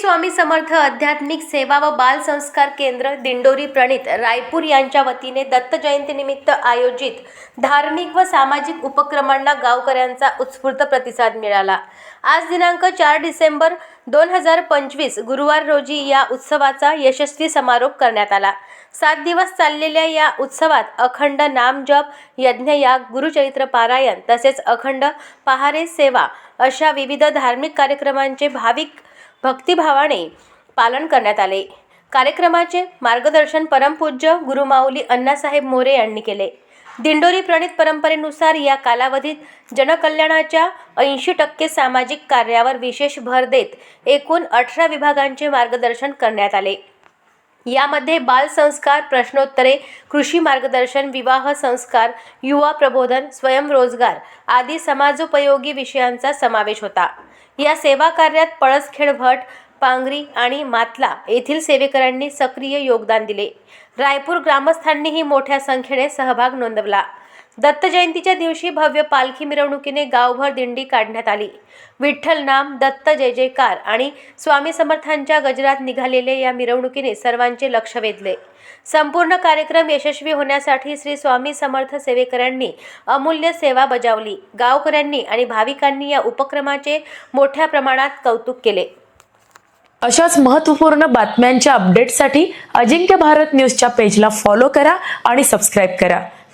स्वामी समर्थ आध्यात्मिक सेवा व बाल संस्कार केंद्र दिंडोरी प्रणित रायपूर यांच्या वतीने दत्त जयंतीनिमित्त आयोजित धार्मिक व सामाजिक उपक्रमांना गावकऱ्यांचा उत्स्फूर्त प्रतिसाद मिळाला. आज दिनांक चार डिसेंबर दोन हजार पंचवीस गुरुवार रोजी या उत्सवाचा यशस्वी समारोप करण्यात आला. सात दिवस चाललेल्या या उत्सवात अखंड नामजप यज्ञयाग गुरुचरित्र पारायण तसेच अखंड पहारे सेवा अशा विविध धार्मिक कार्यक्रमांचे भाविक भक्तिभावाने पालन करण्यात आले. कार्यक्रमाचे मार्गदर्शन परमपूज्य गुरुमाऊली अण्णासाहेब मोरे यांनी केले. दिंडोरी प्रणित परंपरेनुसार या कालावधीत जनकल्याणाच्या ऐंशी टक्के सामाजिक कार्यावर विशेष भर देत एकूण अठरा विभागांचे मार्गदर्शन करण्यात आले. यामध्ये बालसंस्कार प्रश्नोत्तरे कृषी मार्गदर्शन विवाह संस्कार युवा प्रबोधन स्वयंरोजगार आदी समाजोपयोगी विषयांचा समावेश होता. या सेवा कार्यात पळसखेड भट पांगरी आणि मातला येथील सेवेकरांनी सक्रिय योगदान दिले. रायपूर ग्रामस्थांनीही मोठ्या संख्येने सहभाग नोंदवला. दत्त जयंतीच्या दिवशी भव्य पालखी मिरवणुकीने गावभर दिंडी काढण्यात आली. विठ्ठल नाम दत्त जय जयकार आणि स्वामी समर्थांच्या गजरात निघालेल्या या मिरवणुकीने सर्वांचे लक्ष वेधले. संपूर्ण कार्यक्रम यशस्वी होण्यासाठी श्री स्वामी समर्थ सेवेकरांनी अमूल्य सेवा बजावली. गावकऱ्यांनी आणि भाविकांनी या उपक्रमाचे मोठ्या प्रमाणात कौतुक केले. अशाच महत्त्वपूर्ण बातम्यांच्या अपडेटसाठी अजिंक्य भारत न्यूजच्या पेजला फॉलो करा आणि सबस्क्राईब करा.